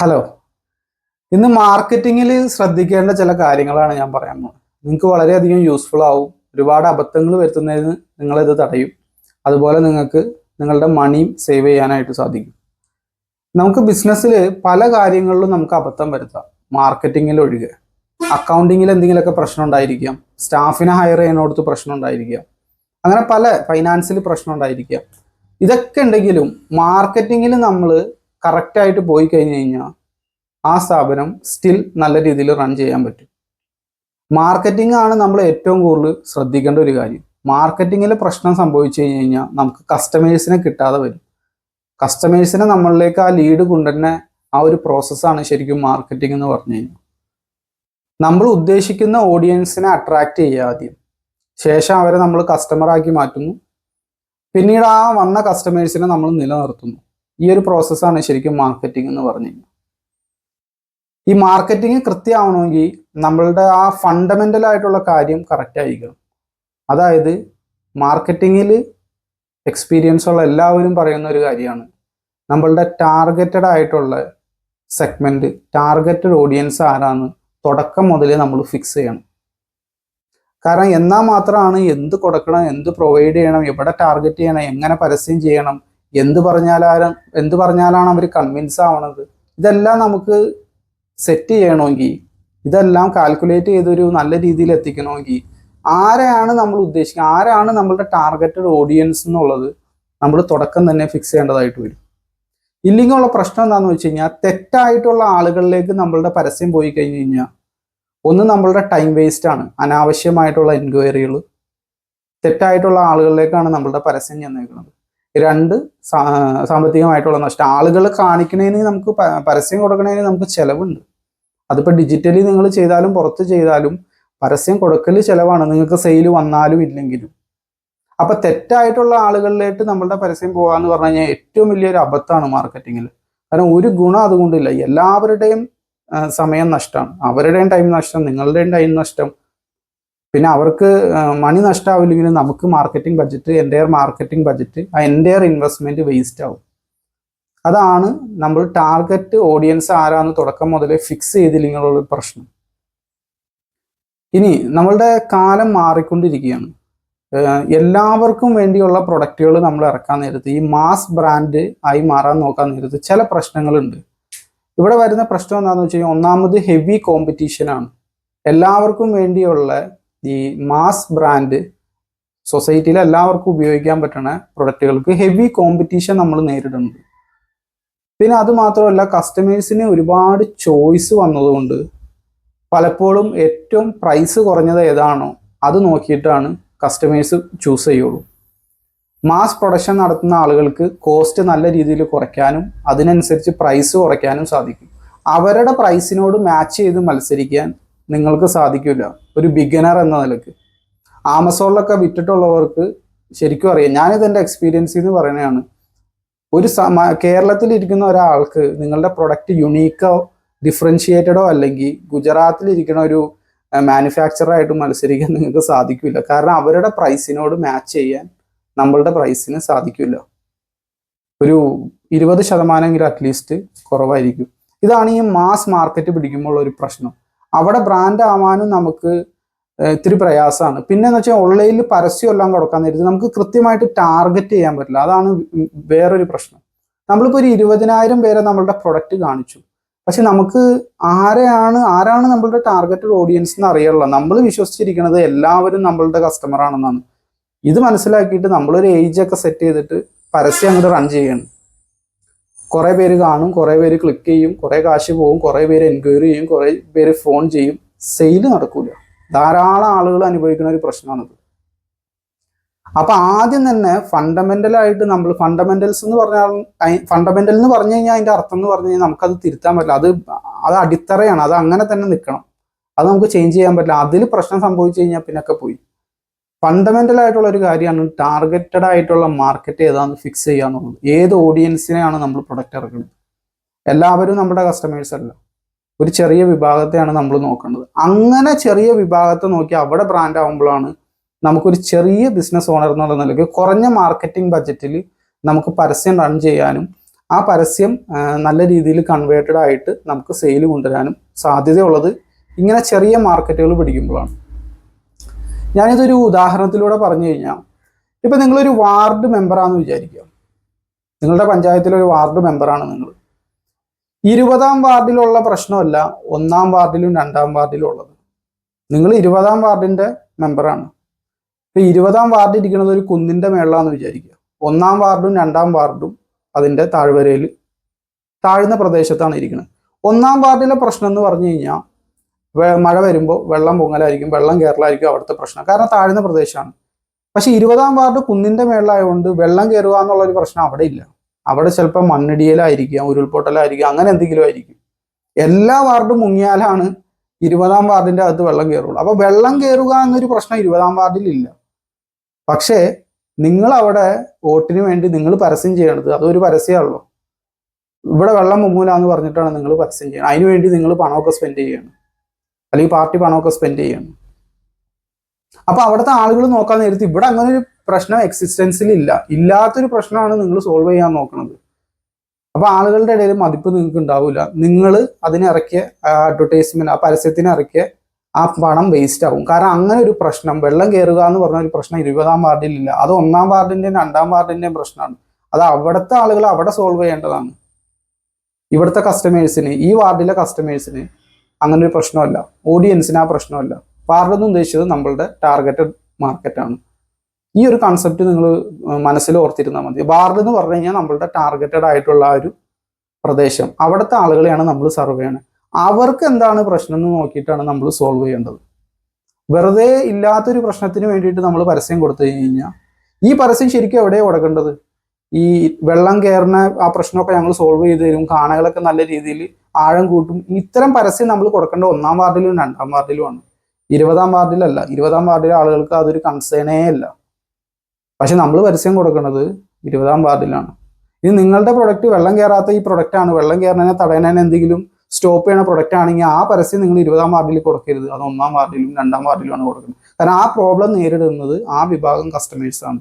Hello ഇന്ന് മാർക്കറ്റിങ്ങിൽ ശ്രദ്ധിക്കേണ്ട ചില കാര്യങ്ങളാണ് ഞാൻ പറയാൻ പോകുന്നത്. നിങ്ങൾക്ക് വളരെയധികം യൂസ്ഫുൾ ആവും. ഒരുപാട് അബദ്ധങ്ങൾ വരുത്തുന്നതിന് നിങ്ങളിത് തടയും. അതുപോലെ നിങ്ങൾക്ക് നിങ്ങളുടെ മണിയും സേവ് ചെയ്യാനായിട്ട് സാധിക്കും. നമുക്ക് ബിസിനസ്സിൽ പല കാര്യങ്ങളിലും നമുക്ക് അബദ്ധം വരുത്താം. മാർക്കറ്റിങ്ങിൽ ഒഴികെ. അക്കൗണ്ടിങ്ങിൽ എന്തെങ്കിലുമൊക്കെ പ്രശ്നം ഉണ്ടായിരിക്കാം. സ്റ്റാഫിനെ ഹയർ ചെയ്യുന്നിടത്ത് പ്രശ്നം ഉണ്ടായിരിക്കാം. അങ്ങനെ പല ഫൈനാൻസിൽ പ്രശ്നം ഉണ്ടായിരിക്കാം. ഇതൊക്കെ ഉണ്ടെങ്കിലും മാർക്കറ്റിങ്ങിൽ നമ്മൾ കറക്റ്റായിട്ട് പോയി കഴിഞ്ഞ് കഴിഞ്ഞാൽ ആ സ്ഥാപനം സ്റ്റിൽ നല്ല രീതിയിൽ റൺ ചെയ്യാൻ പറ്റും. മാർക്കറ്റിംഗ് ആണ് നമ്മൾ ഏറ്റവും കൂടുതൽ ശ്രദ്ധിക്കേണ്ട ഒരു കാര്യം. മാർക്കറ്റിങ്ങിൽ പ്രശ്നം സംഭവിച്ചു കഴിഞ്ഞ് കഴിഞ്ഞാൽ നമുക്ക് കസ്റ്റമേഴ്സിനെ കിട്ടാതെ വരും. കസ്റ്റമേഴ്സിനെ നമ്മളിലേക്ക് ആ ലീഡ് കൊണ്ടുതന്നെ ആ ഒരു പ്രോസസ്സാണ് ശരിക്കും മാർക്കറ്റിംഗ് എന്ന് പറഞ്ഞു കഴിഞ്ഞാൽ നമ്മൾ ഉദ്ദേശിക്കുന്ന ഓഡിയൻസിനെ അട്രാക്റ്റ് ചെയ്യുക ആദ്യം. ശേഷം അവരെ നമ്മൾ കസ്റ്റമറാക്കി മാറ്റുന്നു. പിന്നീട് ആ വന്ന കസ്റ്റമേഴ്സിനെ നമ്മൾ നിലനിർത്തുന്നു. ഈ ഒരു പ്രോസസ്സാണ് ശരിക്കും മാർക്കറ്റിംഗ് എന്ന് പറഞ്ഞു ഈ മാർക്കറ്റിംഗ് കൃത്യമാവണമെങ്കിൽ നമ്മളുടെ ആ ഫണ്ടമെന്റൽ ആയിട്ടുള്ള കാര്യം കറക്റ്റ് ആയിരിക്കണം. അതായത് മാർക്കറ്റിങ്ങിൽ എക്സ്പീരിയൻസ് ഉള്ള എല്ലാവരും പറയുന്ന ഒരു കാര്യമാണ്. നമ്മളുടെ ടാർഗറ്റഡ് ആയിട്ടുള്ള സെഗ്മെന്റ് ടാർഗറ്റഡ് ഓഡിയൻസ് ആരാന്ന് തുടക്കം മുതലേ നമ്മൾ ഫിക്സ് ചെയ്യണം. കാരണം എന്നാൽ മാത്രമാണ് എന്ത് കൊടുക്കണം എന്ത് പ്രൊവൈഡ് ചെയ്യണം എവിടെ ടാർഗറ്റ് ചെയ്യണം എങ്ങനെ പരസ്യം ചെയ്യണം എന്ത് പറഞ്ഞാലും എന്ത് പറഞ്ഞാലാണ് അവർ കൺവിൻസ് ആവണത്? ഇതെല്ലാം നമുക്ക് സെറ്റ് ചെയ്യണമെങ്കിൽ ഇതെല്ലാം കാൽക്കുലേറ്റ് ചെയ്തൊരു നല്ല രീതിയിൽ എത്തിക്കണമെങ്കിൽ ആരെയാണ് നമ്മൾ ഉദ്ദേശിക്കുന്നത് ആരാണ് നമ്മളുടെ ടാർഗറ്റഡ് ഓഡിയൻസ് എന്നുള്ളത് നമ്മൾ തുടക്കം തന്നെ ഫിക്സ് ചെയ്യേണ്ടതായിട്ട് വരും. ഇല്ലെങ്കിൽ പ്രശ്നം എന്താണെന്ന് വെച്ച് കഴിഞ്ഞാൽ തെറ്റായിട്ടുള്ള ആളുകളിലേക്ക് നമ്മളുടെ പരസ്യം പോയി കഴിഞ്ഞ് കഴിഞ്ഞാൽ ഒന്ന് നമ്മളുടെ ടൈം വേസ്റ്റ് ആണ് അനാവശ്യമായിട്ടുള്ള എൻക്വയറികൾ തെറ്റായിട്ടുള്ള ആളുകളിലേക്കാണ് നമ്മളുടെ പരസ്യം ചെന്നേക്കുന്നത് രണ്ട് സാമ്പത്തികമായിട്ടുള്ള നഷ്ടം. ആളുകൾ കാണിക്കുന്നതിന് നമുക്ക് പരസ്യം കൊടുക്കുന്നതിന് നമുക്ക് ചിലവുണ്ട്. അതിപ്പോൾ ഡിജിറ്റലി നിങ്ങൾ ചെയ്താലും പുറത്ത് ചെയ്താലും പരസ്യം കൊടുക്കൽ ചിലവാണ്. നിങ്ങൾക്ക് സെയിൽ വന്നാലും ഇല്ലെങ്കിലും. അപ്പൊ തെറ്റായിട്ടുള്ള ആളുകളിലേക്ക് നമ്മളുടെ പരസ്യം പോകാന്ന് പറഞ്ഞു കഴിഞ്ഞാൽ ഏറ്റവും വലിയൊരു അബദ്ധമാണ് മാർക്കറ്റിങ്ങിൽ കാരണം ഒരു ഗുണം അതുകൊണ്ടില്ല. എല്ലാവരുടെയും സമയം നഷ്ടമാണ്. അവരുടെയും ടൈം നഷ്ടം നിങ്ങളുടെയും ടൈം നഷ്ടം. പിന്നെ അവർക്ക് മണി നഷ്ടമാവില്ലെങ്കിലും നമുക്ക് marketing budget entire marketing budget ആ എന്റെയർ ഇൻവെസ്റ്റ്മെന്റ് വേസ്റ്റ് ആവും. അതാണ് നമ്മൾ ടാർഗറ്റ് ഓഡിയൻസ് ആരാന്ന് തുടക്കം മുതലേ ഫിക്സ് ചെയ്തില്ലെങ്കിലുള്ള പ്രശ്നം. ഇനി നമ്മളുടെ കാലം മാറിക്കൊണ്ടിരിക്കുകയാണ്. എല്ലാവർക്കും വേണ്ടിയുള്ള പ്രൊഡക്റ്റുകൾ നമ്മൾ ഇറക്കാൻ നേരത്ത് ഈ മാസ് ബ്രാൻഡ് ആയി മാറാൻ നോക്കാൻ നേരത്ത് ചില പ്രശ്നങ്ങളുണ്ട്. ഇവിടെ വരുന്ന പ്രശ്നം എന്താണെന്ന് വെച്ച് കഴിഞ്ഞാൽ ഒന്നാമത് ഹെവി കോമ്പറ്റീഷനാണ് എല്ലാവർക്കും വേണ്ടിയുള്ള ഈ മാസ് ബ്രാൻഡ് സൊസൈറ്റിയിൽ എല്ലാവർക്കും ഉപയോഗിക്കാൻ പറ്റുന്ന പ്രൊഡക്റ്റുകൾക്ക് ഹെവി കോമ്പറ്റീഷൻ നമ്മൾ നേരിടുന്നുണ്ട്. പിന്നെ അത് മാത്രമല്ല കസ്റ്റമേഴ്സിന് ഒരുപാട് ചോയ്സ് വന്നതുകൊണ്ട് പലപ്പോഴും ഏറ്റവും പ്രൈസ് കുറഞ്ഞത് ഏതാണോ അത് നോക്കിയിട്ടാണ് കസ്റ്റമേഴ്സ് ചൂസ് ചെയ്യുള്ളൂ. മാസ് പ്രൊഡക്ഷൻ നടത്തുന്ന ആളുകൾക്ക് കോസ്റ്റ് നല്ല രീതിയിൽ കുറയ്ക്കാനും അതിനനുസരിച്ച് പ്രൈസ് കുറയ്ക്കാനും സാധിക്കും. അവരുടെ പ്രൈസിനോട് മാച്ച് ചെയ്ത് മത്സരിക്കാൻ നിങ്ങൾക്ക് സാധിക്കില്ല. ഒരു ബിഗിനർ എന്ന നിലയ്ക്ക്. ആമസോണിലൊക്കെ വിറ്റിട്ടുള്ളവർക്ക് ശരിക്കും അറിയാം. ഞാനിത് എന്റെ എക്സ്പീരിയൻസ് എന്ന് പറയുന്നതാണ് ഒരു സമ- കേരളത്തിലിരിക്കുന്ന ഒരാൾക്ക് നിങ്ങളുടെ പ്രൊഡക്റ്റ് യുണീക്കോ ഡിഫറൻഷിയേറ്റഡോ അല്ലെങ്കിൽ ഗുജറാത്തിൽ ഇരിക്കുന്ന ഒരു മാനുഫാക്ചറായിട്ട് മത്സരിക്കാൻ നിങ്ങൾക്ക് സാധിക്കില്ല. കാരണം അവരുടെ പ്രൈസിനോട് മാച്ച് ചെയ്യാൻ നമ്മളുടെ പ്രൈസിന് സാധിക്കില്ല. ഒരു ഇരുപത് ശതമാനമെങ്കിലും അറ്റ്ലീസ്റ്റ് കുറവായിരിക്കും. ഇതാണ് ഈ മാസ് മാർക്കറ്റ് പിടിക്കുമ്പോൾ ഒരു പ്രശ്നം. അവിടെ ബ്രാൻഡ് ആവാനും നമുക്ക് ഇത്തിരി പ്രയാസമാണ് പിന്നെ എന്ന് വെച്ചാൽ ഓൺലൈനിൽ പരസ്യം എല്ലാം കൊടുക്കാൻ നേരത്ത് നമുക്ക് കൃത്യമായിട്ട് ടാർഗറ്റ് ചെയ്യാൻ പറ്റില്ല. അതാണ് വേറൊരു പ്രശ്നം. നമ്മളിപ്പോൾ ഒരു ഇരുപതിനായിരം പേരെ നമ്മളുടെ പ്രൊഡക്റ്റ് കാണിച്ചു. പക്ഷെ നമുക്ക് ആരെയാണ് ആരാണ് നമ്മളുടെ ടാർഗറ്റഡ് ഓഡിയൻസ് എന്ന് അറിയാനുള്ള നമ്മൾ വിശ്വസിച്ചിരിക്കുന്നത് എല്ലാവരും നമ്മളുടെ കസ്റ്റമർ ആണെന്നാണ്. ഇത് മനസ്സിലാക്കിയിട്ട് നമ്മളൊരു ഏജ് ഒക്കെ സെറ്റ് ചെയ്തിട്ട് പരസ്യം അങ്ങോട്ട് റൺ ചെയ്യണം. കുറെ പേര് കാണും കുറെ പേര് ക്ലിക്ക് ചെയ്യും കുറെ കാശ് പോകും കുറെ പേര് എൻക്വയറി ചെയ്യും കുറെ പേര് ഫോൺ ചെയ്യും. സെയിൽ നടക്കൂല. ധാരാളം ആളുകൾ അനുഭവിക്കുന്ന ഒരു പ്രശ്നമാണിത്. അപ്പൊ ആദ്യം തന്നെ ഫണ്ടമെന്റൽ ആയിട്ട് നമ്മൾ ഫണ്ടമെന്റൽസ് എന്ന് പറഞ്ഞാൽ ഫണ്ടമെന്റൽ എന്ന് പറഞ്ഞു കഴിഞ്ഞാൽ അതിന്റെ അർത്ഥം എന്ന് പറഞ്ഞു കഴിഞ്ഞാൽ നമുക്കത് തിരുത്താൻ പറ്റില്ല. അത് അത് അടിത്തറയാണ്. അത് അങ്ങനെ തന്നെ നിൽക്കണം അത് നമുക്ക് ചേഞ്ച് ചെയ്യാൻ പറ്റില്ല. അതിൽ പ്രശ്നം സംഭവിച്ചു കഴിഞ്ഞാൽ പിന്നൊക്കെ പോയി. ഫണ്ടമെന്റൽ ആയിട്ടുള്ള ഒരു കാര്യമാണ് ടാർഗറ്റഡ് ആയിട്ടുള്ള മാർക്കറ്റ് ഏതാന്ന് ഫിക്സ് ചെയ്യുക എന്നുള്ളത്. ഏത് ഓഡിയൻസിനെയാണ് നമ്മൾ പ്രൊഡക്റ്റ് ഇറക്കുന്നത്? എല്ലാവരും നമ്മുടെ കസ്റ്റമേഴ്സ് അല്ല. ഒരു ചെറിയ വിഭാഗത്തെയാണ് നമ്മൾ നോക്കേണ്ടത്. അങ്ങനെ ചെറിയ വിഭാഗത്തെ നോക്കി അവിടെ ബ്രാൻഡ് ആകുമ്പോഴാണ് നമുക്കൊരു ചെറിയ ബിസിനസ് ഓണർ എന്നുള്ള നിലയ്ക്ക് കുറഞ്ഞ മാർക്കറ്റിംഗ് ബഡ്ജറ്റിൽ നമുക്ക് പരസ്യം റൺ ചെയ്യാനും ആ പരസ്യം നല്ല രീതിയിൽ കൺവേർട്ടഡ് ആയിട്ട് നമുക്ക് സെയിൽ കൊണ്ടുവരാനും സാധ്യതയുള്ളത് ഇങ്ങനെ ചെറിയ മാർക്കറ്റുകൾ പിടിക്കുമ്പോഴാണ്. ഞാനിതൊരു ഉദാഹരണത്തിലൂടെ പറഞ്ഞു കഴിഞ്ഞാൽ ഇപ്പം നിങ്ങളൊരു വാർഡ് മെമ്പറാണെന്ന് വിചാരിക്കുക. നിങ്ങളുടെ പഞ്ചായത്തിലൊരു വാർഡ് മെമ്പറാണ് നിങ്ങൾ. ഇരുപതാം വാർഡിലുള്ള പ്രശ്നമല്ല ഒന്നാം വാർഡിലും രണ്ടാം വാർഡിലും ഉള്ളത്. നിങ്ങൾ ഇരുപതാം വാർഡിന്റെ മെമ്പറാണ്. ഇപ്പൊ ഇരുപതാം വാർഡ് ഇരിക്കുന്നത് ഒരു കുന്നിന്റെ മേളാന്ന് വിചാരിക്കുക. ഒന്നാം വാർഡും രണ്ടാം വാർഡും അതിന്റെ താഴ്വരയിൽ താഴ്ന്ന പ്രദേശത്താണ് ഇരിക്കുന്നത്. ഒന്നാം വാർഡിലെ പ്രശ്നം എന്ന് പറഞ്ഞു കഴിഞ്ഞാൽ മഴ വരുമ്പോൾ വെള്ളം പൊങ്ങലായിരിക്കും വെള്ളം കയറലായിരിക്കും അവിടുത്തെ പ്രശ്നം. കാരണം താഴ്ന്ന പ്രദേശമാണ്. പക്ഷെ ഇരുപതാം വാർഡ് കുന്നിന്റെ മേളിലായതുകൊണ്ട് വെള്ളം കയറുക എന്നുള്ളൊരു പ്രശ്നം അവിടെ ഇല്ല. അവിടെ ചിലപ്പോൾ മണ്ണിടിയലായിരിക്കാം ഉരുൾപൊട്ടലായിരിക്കാം അങ്ങനെ എന്തെങ്കിലും ആയിരിക്കും. എല്ലാ വാർഡും മുങ്ങിയാലാണ് ഇരുപതാം വാർഡിന്റെ അകത്ത് വെള്ളം കയറുള്ളൂ അപ്പോൾ വെള്ളം കയറുക എന്നൊരു പ്രശ്നം ഇരുപതാം വാർഡിൽ ഇല്ല. പക്ഷേ നിങ്ങൾ അവിടെ വോട്ടിന് വേണ്ടി നിങ്ങൾ പരസ്യം ചെയ്യണത് അതൊരു പരസ്യമാണല്ലോ. ഇവിടെ വെള്ളം മുങ്ങൂല എന്ന് പറഞ്ഞിട്ടാണ് നിങ്ങൾ പരസ്യം ചെയ്യണം അതിനുവേണ്ടി നിങ്ങൾ പണമൊക്കെ സ്പെൻഡ് ചെയ്യണം. അല്ലെങ്കിൽ പാർട്ടി പണമൊക്കെ സ്പെൻഡ് ചെയ്യണം അപ്പൊ അവിടുത്തെ ആളുകൾ നോക്കാൻ നേരത്ത് ഇവിടെ അങ്ങനെ ഒരു പ്രശ്നം എക്സിസ്റ്റൻസിൽ ഇല്ല ഇല്ലാത്തൊരു പ്രശ്നമാണ് നിങ്ങൾ സോൾവ് ചെയ്യാൻ നോക്കുന്നത് അപ്പൊ ആളുകളുടെ ഇടയിൽ മതിപ്പ് നിങ്ങൾക്ക് ഉണ്ടാവില്ല നിങ്ങൾ അതിനിറക്കിയ അഡ്വർടൈസ്മെന്റ് ആ പരസ്യത്തിന് ഇറക്കിയ ആ പണം വേസ്റ്റ് ആവും. കാരണം അങ്ങനെ ഒരു പ്രശ്നം വെള്ളം കയറുക എന്ന് പറഞ്ഞ ഒരു പ്രശ്നം ഇരുപതാം വാർഡിൽ ഇല്ല. അത് ഒന്നാം വാർഡിന്റെയും രണ്ടാം വാർഡിന്റെയും പ്രശ്നമാണ്. അത് അവിടുത്തെ ആളുകൾ അവിടെ സോൾവ് ചെയ്യേണ്ടതാണ്. ഇവിടുത്തെ കസ്റ്റമേഴ്സിന് ഈ വാർഡിലെ കസ്റ്റമേഴ്സിന് അങ്ങനെ ഒരു പ്രശ്നമല്ല. ഓഡിയൻസിന് ആ പ്രശ്നമല്ല. എന്ന് ഉദ്ദേശിച്ചത് നമ്മളുടെ ടാർഗറ്റഡ് മാർക്കറ്റാണ് ഈ ഒരു കൺസെപ്റ്റ് നിങ്ങൾ മനസ്സിൽ ഓർത്തിരുന്നാൽ മതി. വാർഡ് എന്ന് പറഞ്ഞു കഴിഞ്ഞാൽ നമ്മളുടെ ടാർഗറ്റഡ് ആയിട്ടുള്ള ഒരു പ്രദേശം. അവിടുത്തെ ആളുകളെയാണ് നമ്മൾ സർവ് ചെയ്യണത് അവർക്ക് എന്താണ് പ്രശ്നം എന്ന് നോക്കിയിട്ടാണ് നമ്മൾ സോൾവ് ചെയ്യേണ്ടത്. വെറുതെ ഇല്ലാത്തൊരു പ്രശ്നത്തിന് വേണ്ടിയിട്ട് നമ്മൾ പരസ്യം കൊടുത്തു കഴിഞ്ഞാൽ ഈ പരസ്യം ശരിക്കും എവിടെയാണ് കൊടുക്കേണ്ടത്? ഈ വെള്ളം കയറുന്ന ആ പ്രശ്നമൊക്കെ ഞങ്ങൾ സോൾവ് ചെയ്ത് തരും. കാണകളൊക്കെ നല്ല രീതിയിൽ ആഴം കൂട്ടും. ഇത്തരം പരസ്യം നമ്മൾ കൊടുക്കേണ്ട ഒന്നാം വാർഡിലും രണ്ടാം വാർഡിലുമാണ് ഇരുപതാം വാർഡിലല്ല ഇരുപതാം വാർഡിലെ ആളുകൾക്ക് അതൊരു കൺസേണേ അല്ല. പക്ഷെ നമ്മൾ പരസ്യം കൊടുക്കുന്നത് ഇരുപതാം വാർഡിലാണ്. ഇനി നിങ്ങളുടെ പ്രൊഡക്റ്റ് വെള്ളം കയറാത്ത ഈ പ്രൊഡക്റ്റ് ആണ്. വെള്ളം കയറുന്നതിനെ തടയുന്നതിന് എന്തെങ്കിലും സ്റ്റോപ്പ് ചെയ്യുന്ന പ്രൊഡക്റ്റ് ആണെങ്കിൽ ആ പരസ്യം നിങ്ങൾ ഇരുപതാം വാർഡിൽ കൊടുക്കരുത്. അത് ഒന്നാം വാർഡിലും രണ്ടാം വാർഡിലുമാണ് കൊടുക്കുന്നത്. കാരണം ആ പ്രോബ്ലം നേരിടുന്നത് ആ വിഭാഗം കസ്റ്റമേഴ്സാണ്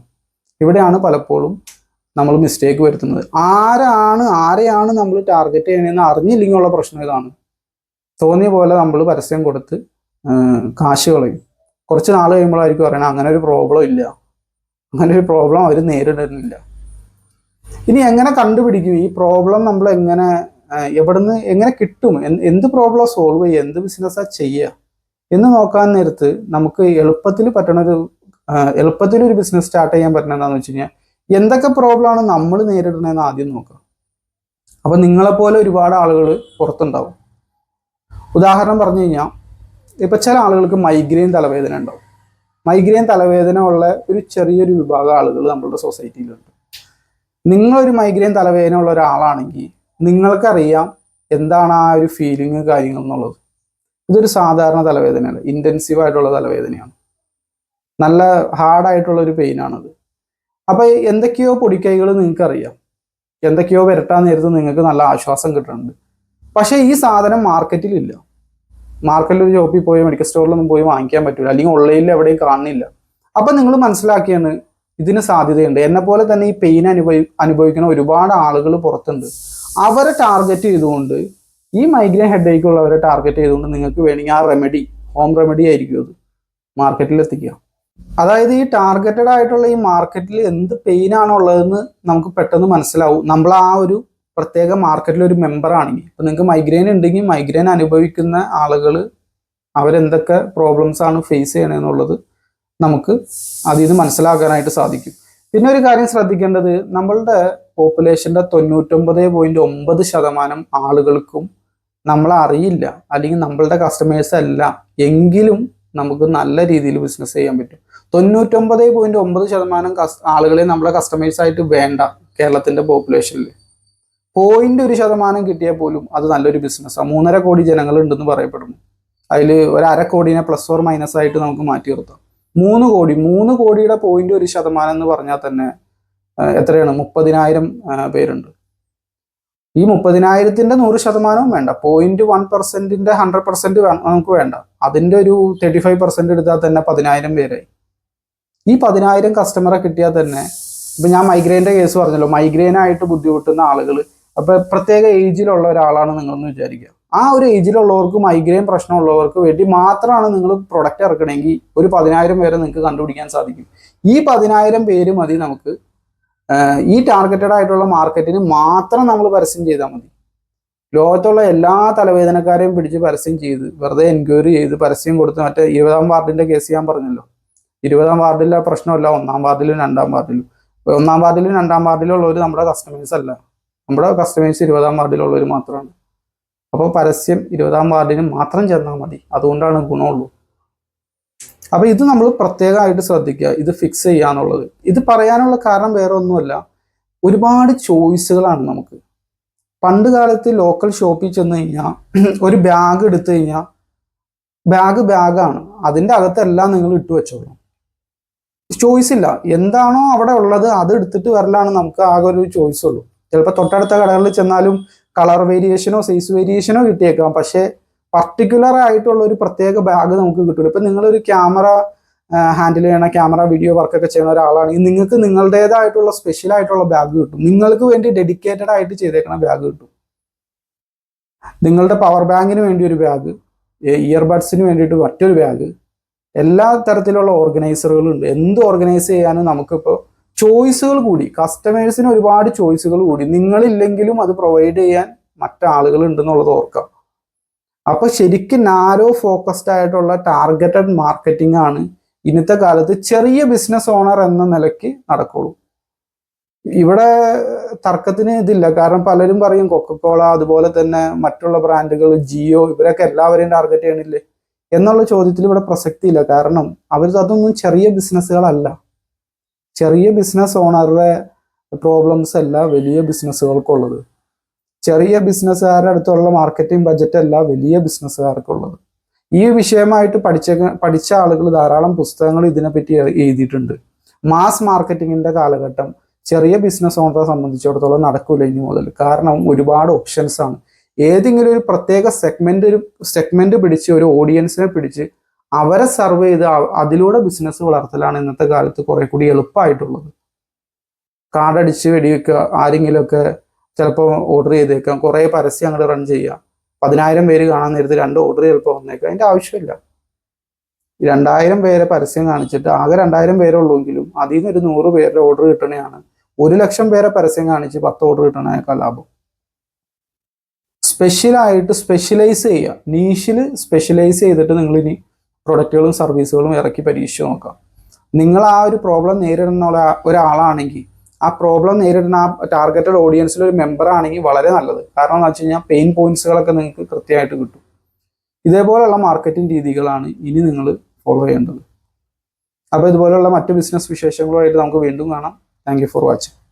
ഇവിടെയാണ് പലപ്പോഴും നമ്മൾ മിസ്റ്റേക്ക് വരുത്തുന്നത്. ആരാണ് ആരെയാണ് നമ്മൾ ടാർഗറ്റ് ചെയ്യണമെന്ന് അറിഞ്ഞില്ലെങ്കിൽ ഉള്ള പ്രശ്നം ഇതാണ്. തോന്നിയ പോലെ നമ്മൾ പരസ്യം കൊടുത്ത് കാശ് കളയും. കുറച്ച് നാൾ കഴിയുമ്പോഴായിരിക്കും പറയണത് അങ്ങനെ ഒരു പ്രോബ്ലം ഇല്ല. അങ്ങനെ ഒരു പ്രോബ്ലം അവർ നേരിടുന്നില്ല. ഇനി എങ്ങനെ കണ്ടുപിടിക്കും? ഈ പ്രോബ്ലം നമ്മൾ എങ്ങനെ എവിടുന്ന് എങ്ങനെ കിട്ടും? എന്ത് പ്രോബ്ലം സോൾവ് ചെയ്യുക? എന്ത് ബിസിനസ്സാണ് ചെയ്യുക? എന്ന് നോക്കാൻ നേരത്ത് നമുക്ക് എളുപ്പത്തിൽ പറ്റണ ഒരു എളുപ്പത്തിൽ ഒരു ബിസിനസ് സ്റ്റാർട്ട് ചെയ്യാൻ പറ്റണ എന്താണെന്ന് വെച്ച് കഴിഞ്ഞാൽ എന്തൊക്കെ പ്രോബ്ലം ആണ് നമ്മൾ നേരിടുന്നതെന്ന് ആദ്യം നോക്കുക അപ്പൊ നിങ്ങളെപ്പോലെ ഒരുപാട് ആളുകൾ പുറത്തുണ്ടാവും. ഉദാഹരണം പറഞ്ഞു കഴിഞ്ഞാൽ ഇപ്പൊ ചില ആളുകൾക്ക് മൈഗ്രെയിൻ തലവേദന ഉണ്ടാവും. മൈഗ്രെയിൻ തലവേദന ഉള്ള ഒരു ചെറിയൊരു വിഭാഗം ആളുകൾ നമ്മളുടെ സൊസൈറ്റിയിലുണ്ട് നിങ്ങളൊരു മൈഗ്രെയിൻ തലവേദന ഉള്ള ഒരാളാണെങ്കിൽ നിങ്ങൾക്കറിയാം എന്താണ് ആ ഒരു ഫീലിംഗ് കാര്യങ്ങൾ എന്നുള്ളത്. ഇതൊരു സാധാരണ തലവേദനയല്ല ഇന്റൻസീവായിട്ടുള്ള തലവേദനയാണ്. നല്ല ഹാർഡായിട്ടുള്ള ഒരു പെയിനാണത് അപ്പൊ എന്തൊക്കെയോ പൊടിക്കൈകൾ നിങ്ങൾക്ക് അറിയാം എന്തൊക്കെയോ വരട്ടാൻ നേരത്ത് നിങ്ങൾക്ക് നല്ല ആശ്വാസം കിട്ടുന്നുണ്ട്. പക്ഷേ ഈ സാധനം മാർക്കറ്റിലില്ല മാർക്കറ്റിൽ ഒരു ഷോപ്പിൽ പോയി മെഡിക്കൽ സ്റ്റോറിലൊന്നും പോയി വാങ്ങിക്കാൻ പറ്റില്ല അല്ലെങ്കിൽ ഓൺലൈനിൽ എവിടെയും കാണുന്നില്ല. അപ്പൊ നിങ്ങൾ മനസ്സിലാക്കിയാണ് ഇതിന് സാധ്യതയുണ്ട്. എന്നെ പോലെ തന്നെ ഈ പെയിൻ അനുഭവി അനുഭവിക്കുന്ന ഒരുപാട് ആളുകൾ പുറത്തുണ്ട്. അവരെ ടാർഗറ്റ് ചെയ്തുകൊണ്ട് ഈ മൈഗ്രെയിൻ ഹെഡ് ഉള്ളവരെ ടാർഗറ്റ് ചെയ്തുകൊണ്ട് നിങ്ങൾക്ക് വേണമെങ്കിൽ ആ റെമഡി ഹോം റെമഡി ആയിരിക്കും അത് മാർക്കറ്റിൽ എത്തിക്കുക. അതായത് ഈ ടാർഗറ്റഡ് ആയിട്ടുള്ള ഈ മാർക്കറ്റിൽ എന്ത് പെയിൻ ആണ് ഉള്ളതെന്ന് നമുക്ക് പെട്ടെന്ന് മനസ്സിലാവും. നമ്മൾ ആ ഒരു പ്രത്യേക മാർക്കറ്റിൽ ഒരു മെമ്പർ ആണെങ്കിൽ. ഇപ്പൊ നിങ്ങൾക്ക് മൈഗ്രെയിൻ ഉണ്ടെങ്കിൽ മൈഗ്രെയിൻ അനുഭവിക്കുന്ന ആളുകൾ അവരെന്തൊക്കെ പ്രോബ്ലംസ് ആണ് ഫേസ് ചെയ്യണമെന്നുള്ളത് നമുക്ക് അതിൽ നിന്ന് മനസ്സിലാക്കാനായിട്ട് സാധിക്കും. പിന്നെ ഒരു കാര്യം ശ്രദ്ധിക്കേണ്ടത് നമ്മളുടെ പോപ്പുലേഷന്റെ തൊണ്ണൂറ്റൊമ്പത് പോയിന്റ് ഒമ്പത് ശതമാനം ആളുകൾക്കും നമ്മളെ അറിയില്ല. അല്ലെങ്കിൽ നമ്മളുടെ കസ്റ്റമേഴ്സ് അല്ല. എങ്കിലും നമുക്ക് നല്ല രീതിയിൽ ബിസിനസ് ചെയ്യാൻ പറ്റും. തൊണ്ണൂറ്റൊമ്പത് പോയിന്റ് ഒമ്പത് ശതമാനം ആളുകളെ നമ്മളെ കസ്റ്റമേഴ്സ് ആയിട്ട് വേണ്ട കേരളത്തിന്റെ പോപ്പുലേഷനിൽ പോയിന്റ് ഒരു ശതമാനം കിട്ടിയാൽ പോലും അത് നല്ലൊരു ബിസിനസ്സാണ് മൂന്നര കോടി ജനങ്ങൾ ഉണ്ടെന്ന് പറയപ്പെടുന്നു. അതിൽ ഒരു അര കോടിനെ പ്ലസ് ഓർ മൈനസ് ആയിട്ട് നമുക്ക് മാറ്റി നിർത്താം. മൂന്ന് കോടി മൂന്ന് കോടിയുടെ പോയിന്റ് ഒരു ശതമാനം എന്ന് പറഞ്ഞാൽ തന്നെ എത്രയാണ്? മുപ്പതിനായിരം പേരുണ്ട്. ഈ മുപ്പതിനായിരത്തിന്റെ നൂറ് ശതമാനവും വേണ്ട. പോയിന്റ് വൺ പെർസെന്റിന്റെ ഹൺഡ്രഡ് പെർസെന്റ് നമുക്ക് വേണ്ട. അതിന്റെ ഒരു തേർട്ടി ഫൈവ് പെർസെന്റ് എടുത്താൽ തന്നെ പതിനായിരം പേരായി. ഈ പതിനായിരം കസ്റ്റമറെ കിട്ടിയാൽ തന്നെ ഇപ്പം ഞാൻ മൈഗ്രെയിന്റെ കേസ് പറഞ്ഞല്ലോ. മൈഗ്രെയിനായിട്ട് ബുദ്ധിമുട്ടുന്ന ആളുകൾ അപ്പോൾ പ്രത്യേക ഏജിലുള്ള ഒരാളാണ് നിങ്ങളെന്ന് വിചാരിക്കുക. ആ ഒരു ഏജിലുള്ളവർക്ക് മൈഗ്രെയിൻ പ്രശ്നമുള്ളവർക്ക് വേണ്ടി മാത്രമാണ് നിങ്ങൾ പ്രൊഡക്റ്റ് ഇറക്കണമെങ്കിൽ ഒരു പതിനായിരം പേരെ നിങ്ങൾക്ക് കണ്ടുപിടിക്കാൻ സാധിക്കും. ഈ പതിനായിരം പേര് മതി നമുക്ക്. ഈ ടാർഗറ്റഡ് ആയിട്ടുള്ള മാർക്കറ്റിന് മാത്രം നമ്മൾ പരസ്യം ചെയ്താൽ മതി. ലോകത്തുള്ള എല്ലാ തലവേദനക്കാരെയും പിടിച്ച് പരസ്യം ചെയ്ത് വെറുതെ എൻക്വയറി ചെയ്ത് പരസ്യം കൊടുത്ത് മറ്റേ ഇരുപതാം വാർഡിന്റെ കേസ് ഞാൻ പറഞ്ഞല്ലോ. ഇരുപതാം വാർഡിലെ പ്രശ്നമല്ല ഒന്നാം വാർഡിലും രണ്ടാം വാർഡിലും. ഒന്നാം വാർഡിലും രണ്ടാം വാർഡിലും ഉള്ളവർ നമ്മുടെ കസ്റ്റമേഴ്സ് അല്ല. നമ്മുടെ കസ്റ്റമേഴ്സ് ഇരുപതാം വാർഡിലുള്ളവർ മാത്രമാണ്. അപ്പോൾ പരസ്യം ഇരുപതാം വാർഡിന് മാത്രം ചെന്നാൽ മതി. അതുകൊണ്ടാണ് ഗുണമുള്ളൂ. അപ്പോൾ ഇത് നമ്മൾ പ്രത്യേകമായിട്ട് ശ്രദ്ധിക്കുക. ഇത് ഫിക്സ് ചെയ്യാന്നുള്ളത് ഇത് പറയാനുള്ള കാരണം വേറെ ഒന്നുമല്ല. ഒരുപാട് ചോയ്സുകളാണ് നമുക്ക്. പണ്ട് കാലത്ത് ലോക്കൽ ഷോപ്പിൽ ചെന്ന് കഴിഞ്ഞാൽ ഒരു ബാഗ് എടുത്തു കഴിഞ്ഞാൽ ബാഗ് ബാഗാണ് അതിന്റെ അകത്തെല്ലാം നിങ്ങൾ ഇട്ട് വെച്ചോളൂ. ചോയ്സ് ഇല്ല. എന്താണോ അവിടെ ഉള്ളത് അത് എടുത്തിട്ട് വരലാണ് നമുക്ക് ആകെ ഒരു ചോയ്സ് ഉള്ളൂ. ചിലപ്പോൾ തൊട്ടടുത്ത കടകളിൽ ചെന്നാലും കളർ വേരിയേഷനോ സൈസ് വേരിയേഷനോ കിട്ടിയേക്കാം. പക്ഷേ പർട്ടിക്കുലർ ആയിട്ടുള്ള ഒരു പ്രത്യേക ബാഗ് നമുക്ക് കിട്ടില്ല ഇപ്പം നിങ്ങളൊരു ക്യാമറ ഹാൻഡിൽ ചെയ്യണ ക്യാമറ വീഡിയോ വർക്കൊക്കെ ചെയ്യുന്ന ഒരാളാണെങ്കിൽ നിങ്ങൾക്ക് നിങ്ങളുടേതായിട്ടുള്ള സ്പെഷ്യൽ ആയിട്ടുള്ള ബാഗ് കിട്ടും. നിങ്ങൾക്ക് വേണ്ടി ഡെഡിക്കേറ്റഡ് ആയിട്ട് ചെയ്തേക്കണ ബാഗ് കിട്ടും. നിങ്ങളുടെ പവർ ബാങ്കിന് വേണ്ടി ഒരു ബാഗ് ഇയർബഡ്സിന് വേണ്ടിയിട്ട് മറ്റൊരു ബാഗ് എല്ലാ തരത്തിലുള്ള ഓർഗനൈസറുകളും ഉണ്ട് എന്ത് ഓർഗനൈസ് ചെയ്യാനും നമുക്കിപ്പോൾ ചോയ്സുകൾ കൂടി കസ്റ്റമേഴ്സിന് ഒരുപാട് ചോയ്സുകൾ കൂടി. നിങ്ങളില്ലെങ്കിലും അത് പ്രൊവൈഡ് ചെയ്യാൻ മറ്റാളുകൾ ഉണ്ടെന്നുള്ളത് ഓർക്കാം. അപ്പോൾ ശരിക്കും നാരോ ഫോക്കസ്ഡ് ആയിട്ടുള്ള ടാർഗറ്റഡ് മാർക്കറ്റിംഗ് ആണ് ഇന്നത്തെ കാലത്ത് ചെറിയ ബിസിനസ് ഓണർ എന്ന നിലയ്ക്ക് നടക്കുള്ളൂ. ഇവിടെ തർക്കത്തിന് ഇതില്ല. കാരണം പലരും പറയും കൊക്കക്കോള അതുപോലെ തന്നെ മറ്റുള്ള ബ്രാൻഡുകൾ ജിയോ ഇവരൊക്കെ എല്ലാവരെയും ടാർഗറ്റ് ചെയ്യണില്ലേ? എന്നുള്ള ചോദ്യത്തിൽ ഇവിടെ പ്രസക്തിയില്ല. കാരണം അവർ അതൊന്നും ചെറിയ ബിസിനസ്സുകളല്ല. ചെറിയ ബിസിനസ് ഓണറുടെ പ്രോബ്ലംസ് അല്ല വലിയ ബിസിനസ്സുകൾക്കുള്ളത്. ചെറിയ ബിസിനസ്സുകാരുടെ അടുത്തുള്ള മാർക്കറ്റിംഗ് ബജറ്റ് അല്ല വലിയ ബിസിനസ്സുകാർക്കുള്ളത്. ഈ വിഷയമായിട്ട് പഠിച്ച പഠിച്ച ആളുകൾ ധാരാളം പുസ്തകങ്ങൾ ഇതിനെപ്പറ്റി എഴുതിയിട്ടുണ്ട്. മാസ് മാർക്കറ്റിങ്ങിന്റെ കാലഘട്ടം ചെറിയ ബിസിനസ് ഓണറെ സംബന്ധിച്ചിടത്തോളം നടക്കൂല ഇനി മുതൽ. കാരണം ഒരുപാട് ഓപ്ഷൻസ് ആണ്. ഏതെങ്കിലും ഒരു പ്രത്യേക സെഗ്മെന്റ് ഒരു സെഗ്മെന്റ് പിടിച്ച് ഒരു ഓഡിയൻസിനെ പിടിച്ച് അവരെ സർവ് ചെയ്ത് അതിലൂടെ ബിസിനസ് വളർത്തലാണ് ഇന്നത്തെ കാലത്ത് കുറെ കൂടി എളുപ്പമായിട്ടുള്ളത് കാർഡടിച്ച് വെടിവെക്കുക ആരെങ്കിലുമൊക്കെ ചിലപ്പോൾ ഓർഡർ ചെയ്തേക്കാം കുറേ പരസ്യം അങ്ങോട്ട് റൺ ചെയ്യാം പതിനായിരം പേര് കാണാൻ നേരത്ത് രണ്ട് ഓർഡർ ചിലപ്പോൾ വന്നേക്കാം അതിന്റെ ആവശ്യമില്ല. രണ്ടായിരം പേരെ പരസ്യം കാണിച്ചിട്ട് ആകെ രണ്ടായിരം പേരുള്ളൂവെങ്കിലും അതിൽ നിന്ന് ഒരു നൂറ് പേരുടെ ഓർഡർ കിട്ടണയാണ്. ഒരു ലക്ഷം പേരെ പരസ്യം കാണിച്ച് പത്ത് ഓർഡർ കിട്ടണേക്കാൾ ലാഭം. സ്പെഷ്യലായിട്ട് സ്പെഷ്യലൈസ് ചെയ്യുക. നീഷിൽ സ്പെഷ്യലൈസ് ചെയ്തിട്ട് നിങ്ങൾ ഇനി പ്രൊഡക്റ്റുകളും സർവീസുകളും ഇറക്കി പരീക്ഷിച്ച് നോക്കാം. നിങ്ങൾ ആ ഒരു പ്രോബ്ലം നേരിടുന്ന ഒരാ- ഒരാളാണെങ്കിൽ ആ പ്രോബ്ലം നേരിടുന്ന ആ ടാർഗറ്റഡ് ഓഡിയൻസിൽ ഒരു മെമ്പർ ആണെങ്കിൽ വളരെ നല്ലത്. കാരണം എന്ന് വെച്ച് കഴിഞ്ഞാൽ പെയിൻ പോയിന്റ്സുകളൊക്കെ നിങ്ങൾക്ക് കൃത്യമായിട്ട് കിട്ടും. ഇതേപോലെയുള്ള മാർക്കറ്റിംഗ് രീതികളാണ് ഇനി നിങ്ങൾ ഫോളോ ചെയ്യേണ്ടത്. അപ്പോൾ ഇതുപോലെയുള്ള മറ്റ് ബിസിനസ് വിശേഷങ്ങളുമായിട്ട് നമുക്ക് വീണ്ടും കാണാം. Thank for watching